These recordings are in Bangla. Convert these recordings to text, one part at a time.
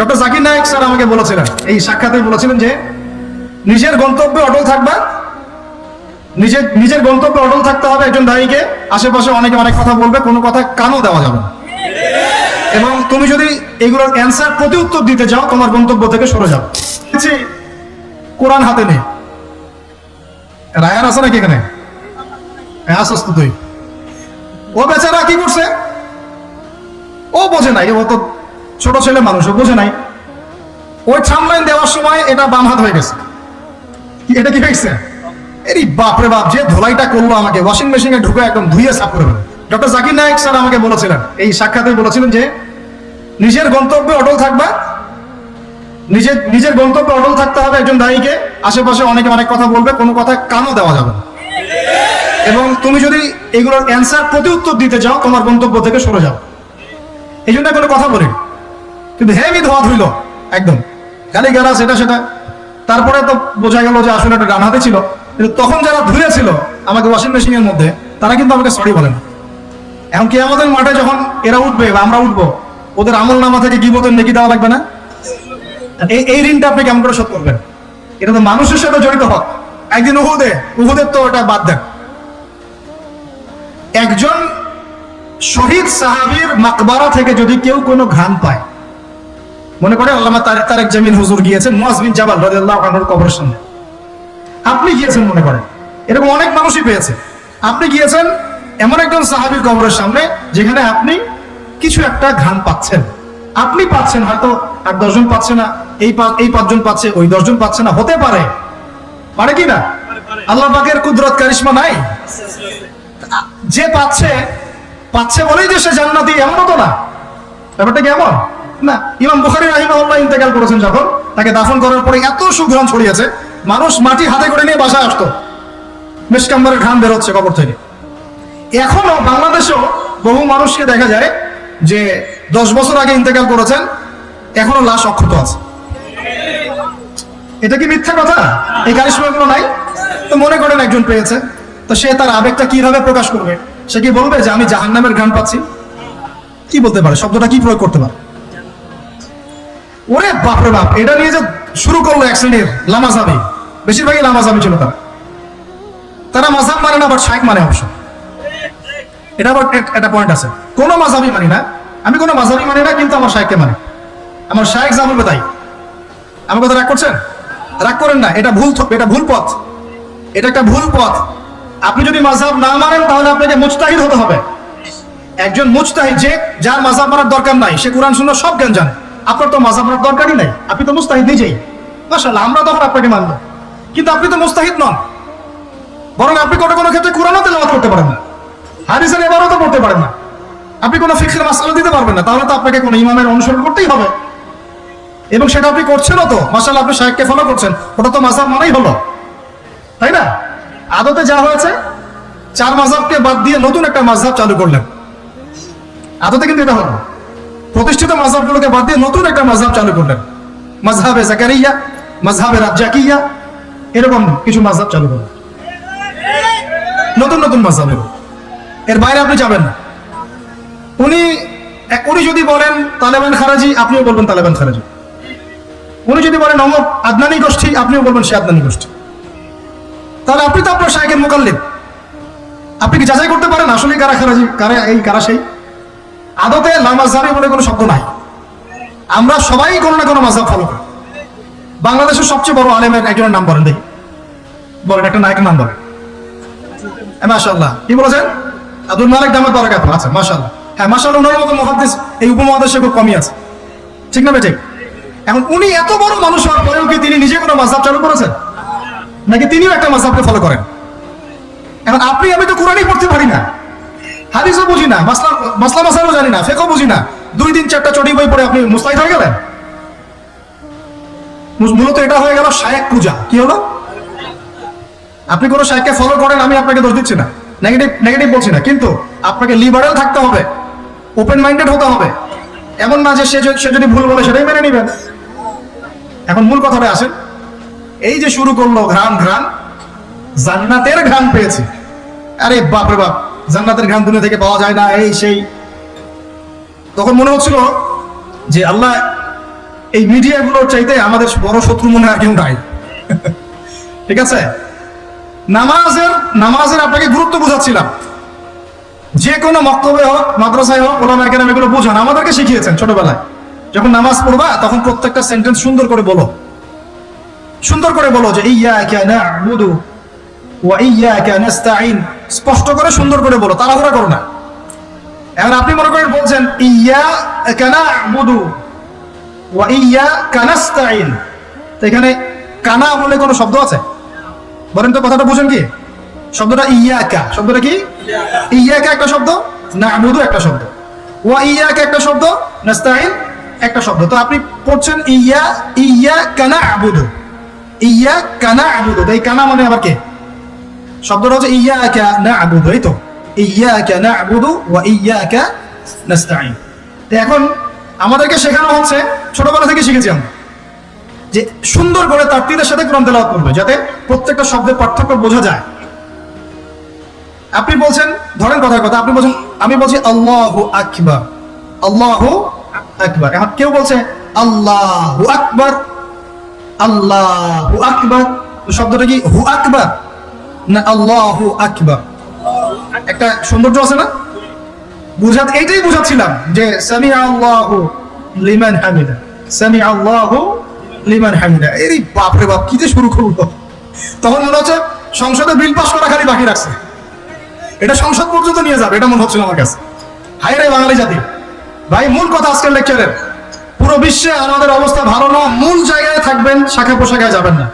ডক্টর জাকির নায়ক স্যার আমাকে বলেছিলেন এই সাক্ষাতে বলেছিলেন যে নিজের গন্তব্যে অটল থাকবা। নিজের নিজের গন্তব্যে অটল থাকতে হবে একজন দায়ীকে। আশেপাশে অনেকে অনেক কথা বলবে কোনো কথা কানও দেওয়া যাবে এবং তুমি যদি এগুলোর অ্যান্সার প্রতি উত্তর দিতে চাও তোমার গন্তব্য থেকে সরে যাও। দেখছি, কোরআন হাতে নেই। রায়ান আছে নাকি এখানে? হ্যাঁ আসস তো তুই। ও বেচারা কি করছে? ও বোঝে নাই ও তো ছোট ছেলে মানুষ ও বোঝে নাই। ওই থামলাইন দেওয়ার সময় এটা বাম হাত হয়ে গেছে। এটা কি হয়েছে? এরি বাপরে বাপ, যে ধোলাইটা করল আমাকে ওয়াশিং মেশিনে ঢুকে একদম ধুয়ে সাফ করে ডক্টর জাকির নায়ক স্যার আমাকে বলেছিলেন, এই সাক্ষাতে বলেছিলেন যে, নিজের গন্তব্যে অটল থাকবা। নিজের নিজের গন্তব্যে অটল থাকতে হবে একজন দায়ীকে। আশেপাশে অনেকে অনেক কথা বলবে, কোনো কথা কানও দেওয়া যাবে না। এবং তুমি যদি এগুলোর অ্যান্সার প্রতি উত্তর দিতে চাও, তোমার গন্তব্য থেকে সরে যাও। এই জন্য কোনো কথা বলি। কিন্তু হেভি ধোয়া ধুইল, একদম। গালি গালাস এটা সেটা। তারপরে তো বোঝা গেল যে আসলে একটা ডান ছিল। কিন্তু তখন যারা ধুয়েছিল আমাকে ওয়াশিং মেশিনের মধ্যে, তারা কিন্তু আমাকে সরি বলে না। এখন কি আমাদের মাঠে যখন এরা উঠবে বা আমরা উঠবো, ওদের আমল নামা থেকে গিবতের নেকি দেওয়া লাগবে না? এই এই ঋণটা আপনি কেমন করে শোধ করবেন? এটা তো মানুষের সাথে জড়িত হক। একদিন উহুদে, উহুদের তো ওটা বাদ দেন। একজন শহীদ সাহাবীর মাকবারা থেকে যদি কেউ কোনো ঘ্রাণ পায় মনে করে আল্লামা তারেক তারেক জামিন হুজুর গিয়েছেন মুয়াজ বিন জাবাল রাদিয়াল্লাহু আনহুর কবরের সামনে। আপনি গিয়েছেন মনে করেন, এরকম অনেক মানুষই পেয়েছে। আপনি গিয়েছেন এমন একজন সাহাবীর কবরের সামনে, যেখানে আপনি কিছু একটা ঘ্রাণ পাচ্ছেন। আপনি পাচ্ছেন, হয়তো আর দশজন পাচ্ছে না, এই এই পাঁচজন পাচ্ছে, ওই দশজন পাচ্ছে না, হতে পারে। পারে কি না? আল্লাহ পাকের কুদরত, কারিশমা নাই? যে পাচ্ছে পাচ্ছে বলেই যে সে জান্নাতি, এমনও তো না। ব্যাপারটা কেমন? না, ইমাম বুখারি রাহিমাহুল্লাহ ইন্তেকাল করেছেন যখন, তাকে দাফন করার পরে এত সুঘ্রাণ ছড়িয়েছে, মানুষ মাটি হাতে করে নিয়ে বাসায় আসতো। মেশকাম্বারের ঘাম বেরোচ্ছে কবর থেকে। এখনও বাংলাদেশেও বহু মানুষকে দেখা যায় যে দশ বছর আগে ইন্তেকাল করেছেন, এখনও লাশ অক্ষত আছে। এটা কি মিথ্যা কথা? এই কারিশমাগুলো নাই? তো মনে করেন একজন পেয়েছে, তো সে তার আবেগটা কীভাবে প্রকাশ করবে? সে কি বলবে যে আমি জাহান্নামের ঘ্রাণ পাচ্ছি? কি বলতে পারে? শব্দটা কি প্রয়োগ করতে পারে? ওরে বাপরে বাপ, এটা নিয়ে যে শুরু করল এক শ্রেণির লামাজাবি। বেশিরভাগই লামা লামাজাবি ছিল তারা। তারা মাঝাব মানে না বাট শাইক মানে অবশ্য। এটা আবার একটা পয়েন্ট আছে। কোনো মাঝাবি মানি না। আমি কোনো মাঝাবি মানি না, কিন্তু আমার শাইককে মানি। আমার শাইক যা বলবে তাই। আমার কথা রাগ করছেন? রাগ করেন না, এটা ভুল এটা ভুল পথ। এটা একটা ভুল পথ। আপনি যদি মাঝাব না মানেন, তাহলে আপনাকে মুজতাহিদ হতে হবে। একজন মুজতাহিদ যে যার মাঝাব মানার দরকার নাই, সে কোরআন শুনে সব জ্ঞান জানে। আপনার তো মানার দরকারই নাই। আপনি তো মুস্তাহিদ নিজেই। মাশাআল্লাহ, আমরা তখন আপনাকে মানবো কিন্তু আপনি তো মুস্তাহিদ নন। বরং আপনি কোনো কোনো ক্ষেত্রে কোরআনও তেলাওয়াত করতে পারেন না। হাদিসের এবারও তো পড়তে পারেন না। আপনি কোনো ফিক্সের মাসালা দিতে পারবেন না। তাহলে তো আপনাকে কোনো ইমামের অনুসরণ করতেই হবে। এবং সেটা আপনি করছেনও তো। মাসাল্লাহ আপনি সাহেবকে ফলো করছেন। ওটা তো মাসাব মানেই হলো। তাই না? আদতে যা হয়েছে, চার মাঝাবকে বাদ দিয়ে নতুন একটা মাঝহাব চালু করলেন। আদতে কিন্তু এটা হলো। প্রতিষ্ঠিত মাঝহাবগুলোকে বাদ দিয়ে নতুন একটা মাঝহাব চালু করলেন। মাঝহাবে জাকারিয়া মাঝহাবে রাজ্জাকিয়া, এরকম কিছু মাঝহাব চালু করলেন। নতুন নতুন এগুলো। এর বাইরে আপনি যাবেন না। উনি উনি যদি বলেন তালেবান খারাজি, আপনিও বলবেন তালেবান খারাজি। উনি যদি বলেন অমুক আদনানি গোষ্ঠী, আপনিও বলবেন সে আদনানি গোষ্ঠী। তাহলে আপনি তো আপনার শাহেকের মোকাল্লিদ আপনি কি যাচাই করতে পারেন আসলে কারা খারাজি, কারা এই, কারা সেই? আদতে লামাজাবি বলে কোনো শব্দ নাই। আমরা সবাই কোনো না কোনো মাঝাব ফলো করি। বাংলাদেশের সবচেয়ে বড় আলেমের একজনের নাম বলেন দেখি। বলেন, একটা নায়কের নাম বলেন। মাশাল্লাহ কি বলেছেন? আব্দুল মালিক দামাত বারাকাত আচ্ছা মাশাল্লাহ হ্যাঁ মাশাল্লাহ ওনার মতো মহাদ্দেশ এই উপমহাদেশে খুব কমই আছে। ঠিক না ঠিক এখন উনি এত বড় মানুষ হওয়ার পরেও কি তিনি নিজে কোনো মাঝহাব চালু করেছেন? নাকি তিনিও একটা মাঝহাবকে ফলো করেন? এখন আপনি, আমি তো কোরআনই পড়তে পারি না। হাদিসও বুঝি না, মাসলা মাসলা জানি না, ফেকও বুঝি না। দুই দিন চারটা চটি বই পড়ে আপনি মুস্তাহিদ হয়ে গেলেন? মূলত এটা হয়ে গেল শায়েক পূজা। কি হলো? আপনি কোনো শায়েককে ফলো করেন, আমি আপনাকে দোষ দিচ্ছি না। নেগেটিভ নেগেটিভ বলছি না, কিন্তু আপনাকে লিবারেল থাকতে হবে ওপেন মাইন্ডেড হতে হবে। এমন না যে সে সে যদি ভুল বলে সেটাই মেনে নেবেন। এখন মূল কথাটা আসেন। এই যে শুরু করল ঘ্রাণ ঘ্রাণ, জান্নাতের ঘ্রাণ পেয়েছি। আরে বাপরে বাপ জান্নাতের ঘ্রাণ দুনিয়া থেকে পাওয়া যায় না, এই সেই। তখন মনে হচ্ছিল যে আল্লাহ, এই মিডিয়াগুলোর চাইতে আমাদের বড় শত্রু মনে হয় কেউ নাই। ঠিক আছে? নামাজের নামাজের আপনাকে গুরুত্ব বোঝাচ্ছিলাম। যে কোনো মক্তব্যে হোক, মাদ্রাসায় হোক ওলামা কেন এগুলো বোঝান। আমাদেরকে শিখিয়েছেন ছোটবেলায়। যখন নামাজ পড়বা, তখন প্রত্যেকটা সেন্টেন্স সুন্দর করে বলো। সুন্দর করে বলো যে, ইয়া নাস্তাঈন স্পষ্ট করে সুন্দর করে বলো তাড়াহুড়া করো না। এখন আপনি মনে করেন বলছেন ইyyaka না'বুদু ওয়া ইyyaka নাস্তাঈন। তো এখানে কানা বলে কোনো শব্দ আছে? বলেন তো কথাটা বুঝেন কি? শব্দটা ইয়াকা শব্দটা কি? ইয়াকা। একটা শব্দ না'বুদু একটা শব্দ। ওয়া ইয়াকা একটা শব্দ নাস্তাঈন একটা শব্দ। তো আপনি পড়ছেন ইয়া ইয়া কানা আবুদু ইয়া কানা আবুদু এই কানা মানে আবার কে? শব্দটা হচ্ছে ইয়া কা না এই তো। ইয়া কা না ওয়া ইয়া কা নাস্তাঈন। তো এখন আমাদেরকে শেখানো হচ্ছে, ছোটবেলা থেকে শিখেছি আমরা, যে সুন্দর করে তার্তিদের সাথে তেলাওয়াত করবে, যাতে প্রত্যেকটা শব্দের পার্থক্য বোঝা যায়। আপনি বলছেন, ধরেন কথার কথা, আপনি বলছেন, আমি বলছি আল্লাহু আকবার আল্লাহু আকবার। এখন কেউ বলছে, আল্লাহু আকবার আল্লাহু আকবার শব্দটা কি, হু আকবার? না, আল্লাহু আকবার। একটা সৌন্দর্য আছে না? বুঝা এইটাই বুঝাচ্ছিলাম যে সামি আল্লাহু লিমান হামিদা। সামি আল্লাহু লিমান হামিদা। এই বাপরে বাপ, কি যে শুরু করব তখন মনে হচ্ছে সংসদে বিল পাস করা খালি বাকি রাখছে। এটা সংসদ পর্যন্ত নিয়ে যাবে, এটা মনে হচ্ছিল আমার কাছে। হাই রে বাঙালি জাতি। ভাই, মূল কথা আজকের লেকচারের পুরো বিশ্বে আমাদের অবস্থা ভালো না, মূল জায়গায় থাকবেন, শাখা পোশাখায় যাবেন না।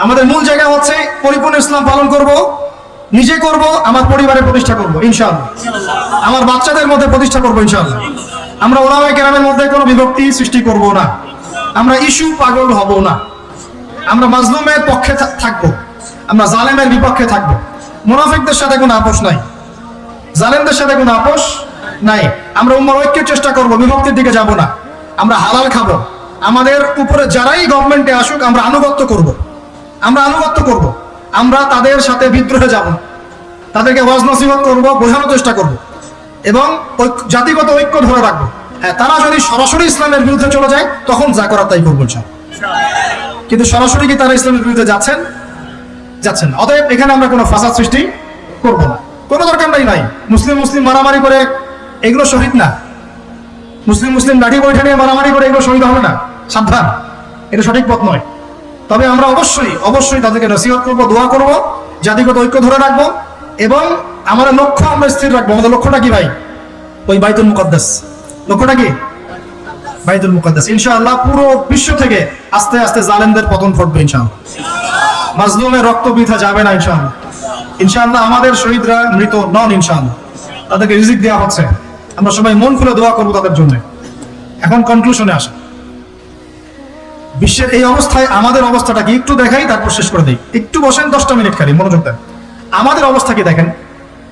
আমাদের মূল জায়গা হচ্ছে পরিপূর্ণ ইসলাম পালন করব, নিজে করব, আমার পরিবারে প্রতিষ্ঠা করব, ইনশাআল্লাহ। আমার বাচ্চাদের মধ্যে প্রতিষ্ঠা করব, ইনশাআল্লাহ। আমরা ওলামায়ে কেরামের মধ্যে কোনো বিভক্তি সৃষ্টি করব না। আমরা ইস্যু পাগল হব না। আমরা মাজলুমের পক্ষে থাকব। আমরা জালেমের বিপক্ষে থাকব। মুনাফিকদের সাথে কোনো আপোষ নাই। জালেমদের সাথে কোনো আপোষ নাই। আমরা উম্মার ঐক্যের চেষ্টা করব, বিভক্তির দিকে যাব না। আমরা হালাল খাব। আমাদের উপরে যারাই গভর্নমেন্টে আসুক, আমরা আনুগত্য করব। আমরা আনুগত্য করব। আমরা তাদের সাথে বিদ্রোহে যাব। তাদেরকে ওয়াজ নসিহত করব, বোঝানোর চেষ্টা করব। এবং জাতিগত ঐক্য ধরে রাখব। হ্যাঁ তারা যদি সরাসরি ইসলামের বিরুদ্ধে চলে যায়, তখন যা করার তাই করব। কিন্তু সরাসরি কি তারা ইসলামের বিরুদ্ধে যাচ্ছেন? যাচ্ছেন অতএব এখানে আমরা কোনো ফাসাদ সৃষ্টি করব না। কোনো দরকার নাই নাই। মুসলিম মুসলিম মারামারি করে এগুলো শহীদ না। মুসলিম মুসলিম লাঠি বৈঠা নিয়ে মারামারি করে এগুলো শহীদ হবে না। সাবধান। এটা সঠিক পথ নয়। তবে আমরা অবশ্যই অবশ্যই তাদেরকে নসিহত করব, দোয়া করব, জাতিগত ঐক্য ধরে রাখব এবং আমাদের লক্ষ্য আমরা স্থির রাখব। আমাদের লক্ষ্যটা কি ভাই? ওই বাইতুল মুকদ্দাস। লক্ষ্যটা কি? বাইতুল মুকদ্দাস। ইনশাআল্লাহ পুরো বিশ্ব থেকে আস্তে আস্তে জালেমদের পতন ঘটবে ইনশাআল্লাহ। মাজলুমের রক্ত বৃথা যাবে না ইনশাআল্লাহ। ইনশাআল্লাহ আমাদের শহীদরা মৃত নন ইনশাআল্লাহ। তাদেরকে রিজিক দেওয়া হচ্ছে। আমরা সবাই মন খুলে দোয়া করব তাদের জন্য। এখন কনক্লুশনে আসে। বিশ্বের এই অবস্থায় আমাদের অবস্থাটা কি একটু দেখাই, তারপর শেষ করে দিই। একটু বসেন, দশটা মিনিট খালি, মনোযোগ দেন। আমাদের অবস্থা কি দেখেন?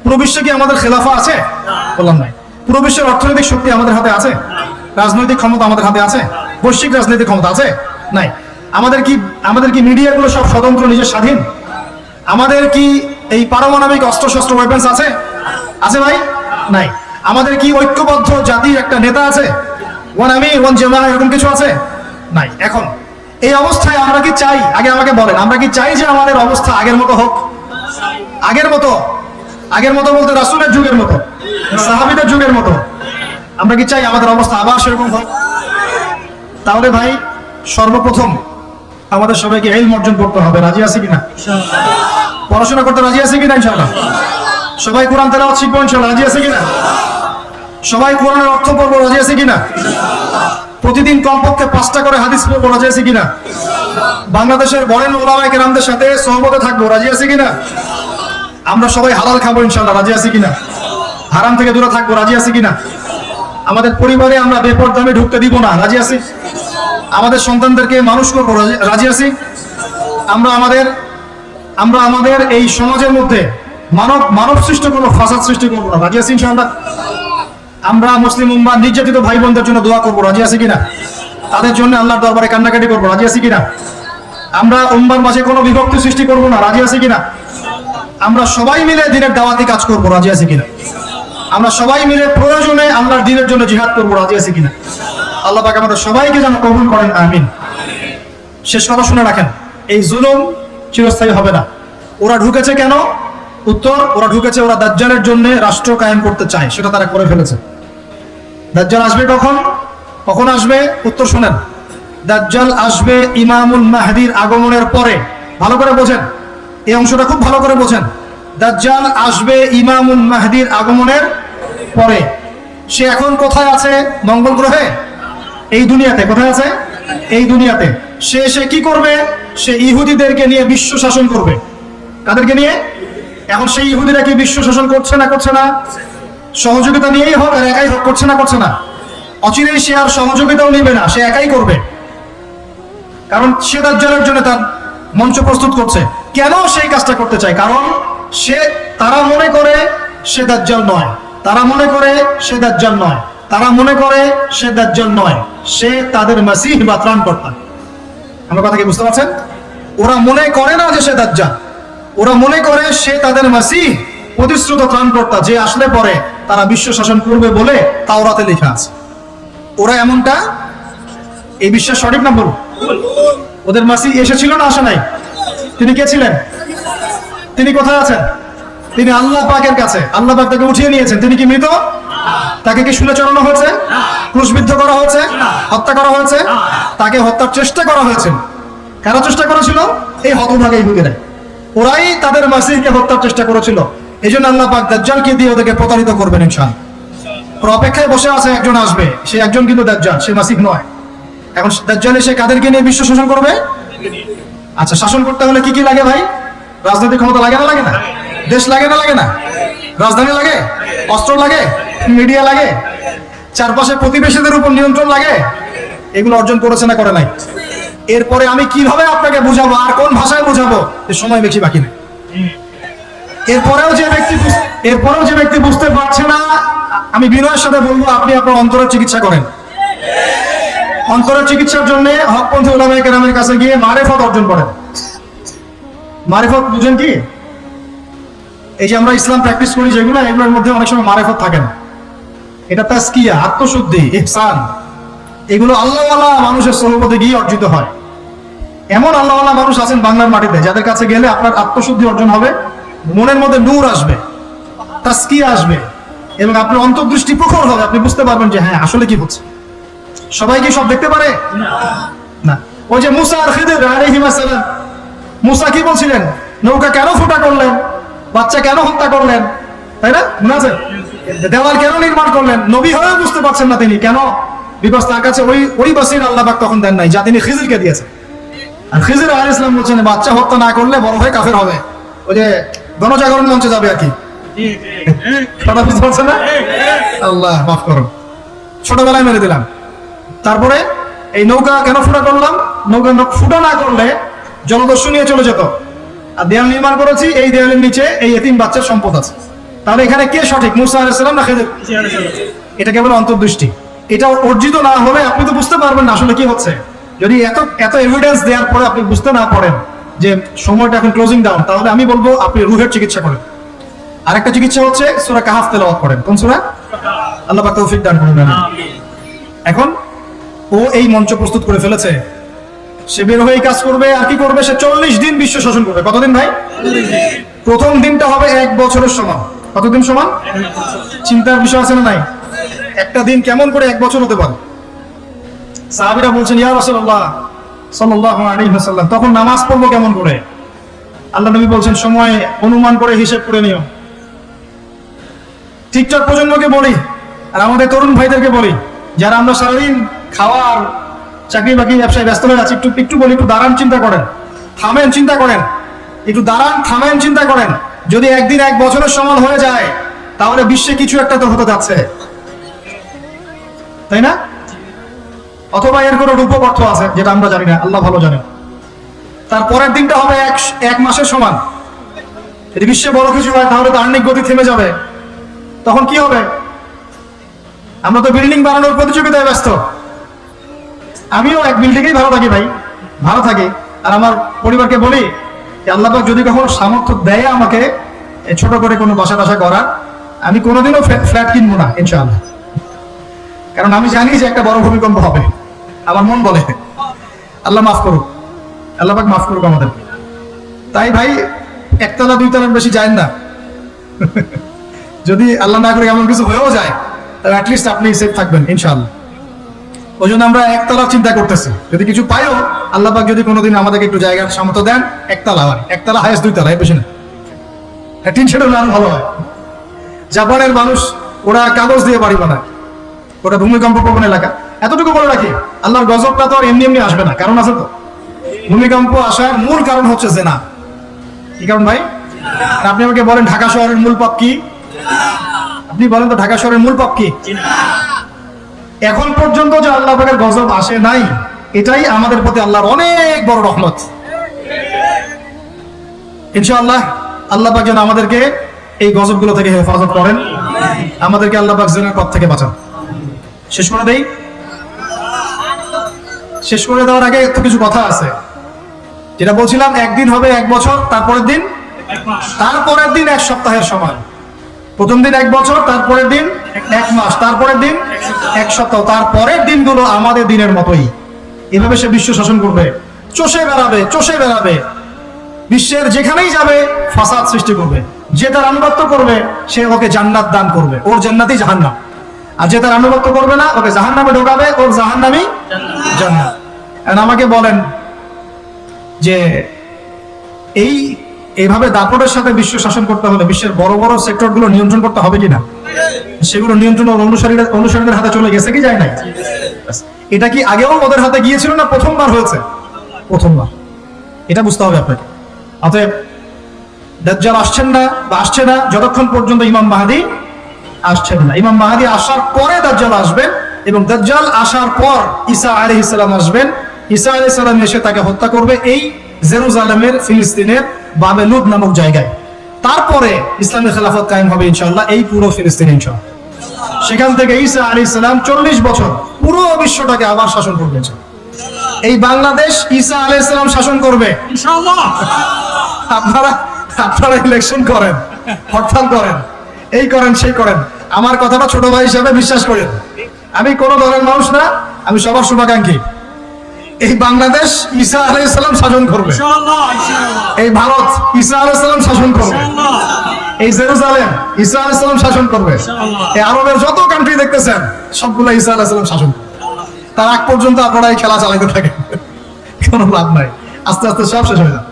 পুরো বিশ্বে কি আমাদের খেলাফা আছে? বললাম নাই। পুরো বিশ্বের অর্থনৈতিক শক্তি আমাদের হাতে আছে? রাজনৈতিক ক্ষমতা আমাদের হাতে আছে? বৈশ্বিক রাজনৈতিক ক্ষমতা আছে? নাই। আমাদের কি আমাদের কি মিডিয়াগুলো সব স্বতন্ত্র, নিজের স্বাধীন? আমাদের কি এই পারমাণবিক অস্ত্র শস্ত্র ওয়েপেন্স আছে? আছে ভাই? নাই। আমাদের কি ঐক্যবদ্ধ জাতির একটা নেতা আছে? ওয়ান আমি ওয়ান জেমা এরকম কিছু আছে? নাই। এখন এই অবস্থায় আমরা কি চাই? আগে আমাকে বলেন আমরা কি চাই যে আমাদের অবস্থা আগের মতো হোক? আগের মতো? আগের মতো বলতে রাসুলের যুগের মতো? সাহাবিদের যুগের মতো? আমরা কি চাই আমাদের অবস্থা আবার সেরকম হোক? তাহলে ভাই সর্বপ্রথম আমাদের সবাইকে এলম অর্জন করতে হবে। রাজি আছে কিনা? পড়াশোনা করতে রাজি আছে কিনা ইনশাআল্লাহ? সবাই কোরআন তেলাওয়াত শিখব ইনশাআল্লাহ। রাজি আছে কিনা? সবাই কোরআনের অর্থ পড়ব রাজি আছে কিনা? প্রতিদিন কমপক্ষে পাঁচটা করে হাদিস রাজি আছে কিনা? বাংলাদেশের বরেন ওলামায়ে কেরামদের সাথে সহমতে থাকব। রাজি আছে কিনা? আমরা সবাই হালাল খাব ইনশাল্লাহ রাজি আছে কিনা? হারাম থেকে দূরে থাকব, রাজি আছে কিনা? আমাদের পরিবারে আমরা বেপর দামে ঢুকতে দিব না, রাজি আছি? আমাদের সন্তানদেরকে মানুষ করব, রাজি- আছি? আমরা আমাদের আমরা আমাদের এই সমাজের মধ্যে মানব মানব সৃষ্ট কোনো ফাসাদ সৃষ্টি করব না, রাজি আছি ইনশাআল্লাহ? আমরা মুসলিম উম্মা নির্যাতিত ভাই বোনদের জন্য দোয়া করব, রাজি আছি কিনা? তাদের জন্য আল্লাহর দরবারে কান্নাকাটি করব, রাজি আছি কিনা? আমরা উম্মার মাঝে কোনো বিভক্তি সৃষ্টি করব না, রাজি আছি কিনা? আমরা সবাই মিলে দিনের দাওয়াতি কাজ করব, রাজি আছি কিনা? আমরা সবাই মিলে প্রয়োজনে আল্লাহর দিনের জন্য জিহাদ করব, রাজি আছি কিনা? আল্লাহ পাক আমাদের সবাইকে যেন কবুল করেন, আমিন। শেষ কথা শুনে রাখেন, এই জুলুম চিরস্থায়ী হবে না। ওরা ঢুকেছে কেন? উত্তর, ওরা ঢুকেছে ওরা দাজ্জালের জন্য রাষ্ট্র কায়েম করতে চায়, সেটা তারা করে ফেলেছে। দাজ্জাল আসবে কখন? কখন আসবে? উত্তর শোনেন। দাজ্জাল আসবে ইমামুল মাহদির আগমনের পরে। ভালো করে বোঝেন। এই অংশটা খুব ভালো করে বোঝেন। দাজ্জাল আসবে ইমামুল মাহদির আগমনের পরে। সে এখন কোথায় আছে? মঙ্গল গ্রহে? এই দুনিয়াতে। কোথায় আছে? এই দুনিয়াতে। সে সে কি করবে? সে ইহুদিদেরকে নিয়ে বিশ্ব শাসন করবে। কাদেরকে নিয়ে? এখন সেই ইহুদিরা কি বিশ্ব শাসন করছে না করছে না? সহযোগিতা নিয়েই হোক আর একাই হোক, করছে না করছে না। অচিরেই সে আর সহযোগিতাও নেবে না, সে একাই করবে। কারণ সে দাজ্জালের জন্য তার মঞ্চ প্রস্তুত করছে। কেন সেই কাজটা করতে চায়? কারণ সে, তারা মনে করে সে দাজ্জাল নয়। তারা মনে করে সে দাজ্জাল নয়। তারা মনে করে সে দাজ্জাল নয়। সে তাদের মাসিহ বা ত্রাণকর্তা। আমার কথা কি বুঝতে পারছেন? ওরা মনে করে না যে সে দাজ্জাল। ওরা মনে করে সে তাদের মাসিহ, প্রতিশ্রুত ত্রাণকর্তা, যে আসলে পরে তারা বিশ্ব শাসন করবে বলে তাওরাতে লেখা আছে। ওরা এমনটা? এই বিশ্বাস সঠিক না বলুন ওদের মাসি এসেছিল না আসে নাই? তিনি কে ছিলেন? তিনি কোথায় আছেন? তিনি আল্লাহ পাকের কাছে। আল্লাহ পাক তাকে উঠিয়ে নিয়েছেন। তিনি কি মৃত? তাকে কি শুলে চড়ানো হয়েছে? ক্রুশবিদ্ধ করা হয়েছে? হত্যা করা হয়েছে? তাকে হত্যার চেষ্টা করা হয়েছে। কারা চেষ্টা করেছিল? এই হতভাগে ইহুদিরা ওরাই তাদের মাসিকে হত্যার চেষ্টা করেছিল। এই জন্য আল্লাহ পাক দাজ্জালকে দিয়ে ওদেরকে প্রতারিত করবেন ওর অপেক্ষায় বসে আছে একজন আসবে। সে একজন কিন্তু দাজ্জাল, সে মাসিক নয়। এখন দাজ্জাল এসে কাদেরকে নিয়ে বিশ্ব শাসন করবে? আচ্ছা শাসন করতে হলে কি কি লাগে ভাই? রাজনৈতিক ক্ষমতা লাগে না লাগে না? দেশ লাগে না লাগে না? রাজধানী লাগে? অস্ত্র লাগে? মিডিয়া লাগে? চারপাশে প্রতিবেশীদের উপর নিয়ন্ত্রণ লাগে? এগুলো অর্জন করেছে না করে নাই? এরপরে আমি কীভাবে আপনাকে বুঝাবো আর কোন ভাষায় বুঝাবো? সময় বেশি বাকি নেই। এরপরেও যে ব্যক্তি এরপরেও যে ব্যক্তি বুঝতে পারছে না, আমি বিনয়ের সাথে বলব, আপনি আপনার অন্তরের চিকিৎসা করেন। অন্তরের চিকিৎসার জন্য হকপন্থী ওলামায়ে কেরামের কাছে গিয়ে মারেফত অর্জন করেন। মারেফত বুঝেন কি? এই যে আমরা ইসলাম প্র্যাকটিস করি যেগুলো, এগুলোর মধ্যে অনেক সময় মারেফত থাকে না এটা তাস্কিয়া আত্মশুদ্ধি, ইহসান। এগুলো আল্লাহওয়ালা মানুষের সহমতে গিয়ে অর্জিত হয়। এমন আল্লাহওয়ালা মানুষ আছেন বাংলার মাটিতে, যাদের কাছে গেলে আপনার আত্মশুদ্ধি অর্জন হবে। মনের মধ্যে নূর আসবে তাস্কিয়া আসবে, এবং আপনার অন্তর্দৃষ্টি প্রখর হবে, আপনি বুঝতে পারবেন যে হ্যাঁ আসলে কি হচ্ছে। সবাই কি সব দেখতে পারে? না। ওই যে মুসা আর খিদির মুসা কি বলছিলেন? নৌকা কেন ফুটা করলেন? বাচ্চা কেন হত্যা করলেন? তাই না? মনে আছে? দেওয়াল কেন নির্মাণ করলেন? নবী হয়েও বুঝতে পারছেন না তিনি। কেন? বিকজ তার কাছে ওই ওই বাসির আল্লাহ পাক তখন দেন নাই, যা তিনি খিজিরকে দিয়েছেন। আর খিজির আলাইহিস ইসলাম বলছেন, বাচ্চা হত্যা না করলে বড় হয়ে কাফের হবে। ওই যে গণজাগরণ মঞ্চে যাবে আর কি? কথা বুঝতে পারছেন না? আল্লাহ মাফ করো ছোটবেলায় মেরে দিলাম। তারপরে এই নৌকা কেন ফুটা করলাম? নৌকা ফুটা না করলে জলদস্যু নিয়ে চলে যেত। আর দেয়াল নির্মাণ করেছি এই দেয়ালের নিচে এই এতিম বাচ্চার সম্পদ আছে। তাহলে এখানে কে সঠিক? মুসা আলাইসালাম না খেদের এটা কেবল অন্তর্দৃষ্টি। এটা অর্জিত না হলে আপনি তো বুঝতে পারবেন না আসলে কি হচ্ছে। যদি এত এত এভিডেন্স দেওয়ার পরে আপনি বুঝতে না পারেন যে সময়টা এখন ক্লোজিং ডাউন তাহলে আমি বলব আপনি রুহের চিকিৎসা করেন। আরেকটা চিকিৎসা হচ্ছে সুরা কাহাফ তেলাওয়াত করেন। কোন সুরা? আল্লাহ তৌফিক দান করুন এখন ও এই মঞ্চ প্রস্তুত করে ফেলেছে। সে বের হয়ে কাজ করবে, আর কি করবে? সে চল্লিশ দিন বিশ্ব শাসন করবে। কতদিন ভাই? প্রথম দিনটা হবে এক বছরের সমান। কতদিন সমান? চিন্তার বিষয় আছে না নাই? একটা দিন কেমন করে এক বছর হতে পারে? সাহাবিরা বলছেন, ইয়া রাসূলুল্লাহ তখন নামাজ পড়ব কেমন করে? আল্লাহ নবী বলছেন, সময় অনুমান করে হিসেব করে নিও। প্রজন্মকে বলি, আর আমাদের তরুণ ভাইদেরকে বলি, যারা আমরা সারাদিন খাওয়ার চাকরি বাকরি ব্যবসায় ব্যস্ত হয়ে আছি, একটু একটু বলি, একটু দাঁড়ান চিন্তা করেন, থামেন চিন্তা করেন, একটু দাঁড়ান, থামেন চিন্তা করেন। যদি একদিন এক বছরের সমান হয়ে যায়, তাহলে বিশ্বে কিছু একটা তো হতে যাচ্ছে। তাই না? অথবা এর কোনো রূপক অর্থ আছে, যেটা আমরা জানি না, আল্লাহ ভালো জানেন। তার পরের দিনটা হবে এক এক মাসের সমান। যদি বিশ্বে বড় কিছু হয়, তাহলে তো আর্নিক গতি থেমে যাবে। তখন কি হবে? আমরা তো বিল্ডিং বানানোর প্রতিযোগিতায় ব্যস্ত। আমিও এক বিল্ডিংয়েই ভালো থাকি ভাই, ভালো থাকি। আর আমার পরিবারকে বলি, যে আল্লাহবাক যদি কখনো সামর্থ্য দেয় আমাকে ছোট করে কোনো বাসা টাসা করার, আমি কোনোদিনও ফ্ল্যাট কিনবো না, ইনশাআল্লাহ। কারণ আমি জানি যে একটা বড় ভূমিকম্প হবে। আমার মন বলে। আল্লাহ মাফ করুক। আল্লাহ মাফ করুক আমাদের। তাই ভাই একতলা দুইতলার বেশি যায় না। যদি আল্লাহ না করে এমন কিছু হয়েও যায় তাহলে অ্যাটলিস্ট আপনি সেফ থাকবেন ইনশাআল্লাহ। ওই জন্য আমরা একতলা চিন্তা করতেছি। যদি কিছু পাইও আল্লাহ পাক যদি কোনোদিন আমাদেরকে একটু জায়গার সামর্থ্য দেন একতলা হয়। একতলা হায়েস্ট দুইতলা এই বেশি না। হ্যাঁ, শেডের নাম ভালো হয়। জাপানের মানুষ ওরা কাগজ দিয়ে বাড়ি বানায়। ওটা ভূমিকম্প প্রবণ এলাকা। এতটুকু বলে রাখি, আল্লাহর গজবটা তো আর এমনি এমনি আসবে না, কারণ আছে তো। ভূমিকম্প আসার মূল কারণ হচ্ছে জেনা। কি কারণ ভাই? আপনি আমাকে বলেন ঢাকা শহরের মূল পাপ কি? আপনি বলেন তো ঢাকা শহরের মূল পাপ কি? এখন পর্যন্ত যে আল্লাহ পাকের গজব আসে নাই, এটাই আমাদের প্রতি আল্লাহর অনেক বড় রহমত। ইনশাআল্লাহ, আল্লাহ পাক যেন আমাদেরকে এই গজবগুলো থেকে হেফাজত করেন। আমাদেরকে আল্লাহ পাক জেনার পথ থেকে বাঁচান। শেষ করে দেই? শেষ করে দেওয়ার আগে তো কিছু কথা আছে। যেটা বলছিলাম, একদিন হবে এক বছর, তারপরের দিন? তারপরের দিন এক সপ্তাহের সমান। প্রথম দিন এক বছর, তারপরের দিন এক মাস, তারপরের দিন এক সপ্তাহ, তারপরের দিনগুলো আমাদের দিনের মতোই। এভাবে সে বিশ্ব শাসন করবে। চষে বেড়াবে চষে বেড়াবে। বিশ্বের যেখানেই যাবে, ফাসাদ সৃষ্টি করবে। যে তার আনুগত্য করবে, সে ওকে জান্নাত দান করবে। ওর জান্নাতই জাহান্নাম। আর যে তার আনুগত্য করবে না, ওকে জাহান্নামে ঢোকাবে ওর জাহান্নামই জান্নাত। এখন আমাকে বলেন যে এই, এইভাবে দাপটের সাথে বিশ্ব শাসন করতে হলে, বিশ্বের বড় বড় সেক্টরগুলো নিয়ন্ত্রণ করতে হবে কিনা? সেগুলো নিয়ন্ত্রণ অনুসারীরা, অনুসারীদের হাতে চলে গেছে কি যায় নাই? এটা কি আগেও ওদের হাতে গিয়েছিল না প্রথমবার হয়েছে? প্রথমবার। এটা বুঝতে হবে আপনাকে। অতএব, দাজ্জাল আসছেন না বা আসছে না, যতক্ষণ পর্যন্ত ইমাম মাহাদি আসছেন না। ইমাম মাহাদি আসার পরে দাজ্জাল আসবেন এবং দাজ্জাল আসার পর ঈসা আলাইহিস সালাম আসবেন। ঈসা আলাইহিস সালাম এসে তাকে হত্যা করবে এই জেরুজালেমের ফিলিস্তিনের বাবেলুদ নামক জায়গায়। তারপরে ইসলামী খেলাফত কায়েম হবে ইনশাআল্লাহ এই পুরো ফিলিস্তিন ইনশাআল্লাহ। সেখান থেকে ঈসা আলাইহিস সালাম চল্লিশ বছর পুরো বিশ্বটাকে আবার শাসন করবেন এই বাংলাদেশ ঈসা আলাইহিস সালাম শাসন করবে। আপনারা আপনারা ইলেকশন করেন হরতাল করেন এই করেন সেই করেন। আমার কথাটা ছোট ভাই হিসাবে বিশ্বাস করেন। আমি কোন দলের মানুষ না আমি সবার শুভাকাঙ্ক্ষী। এই বাংলাদেশ ঈসা আলাইসালাম শাসন করবে। এই ভারত ঈসা আলাইসালাম শাসন করবে। এই জেরুজালেম ঈসা আলাইসালাম শাসন করবে। এই আরবের যত কান্ট্রি দেখতেছেন সবগুলো ঈসা আলাইসালাম শাসন করবে। তার আগ পর্যন্ত আপনারা এই খেলা চালাতে থাকেন। কোনো লাভ নাই। আস্তে আস্তে সব শেষ হয়ে যাবে।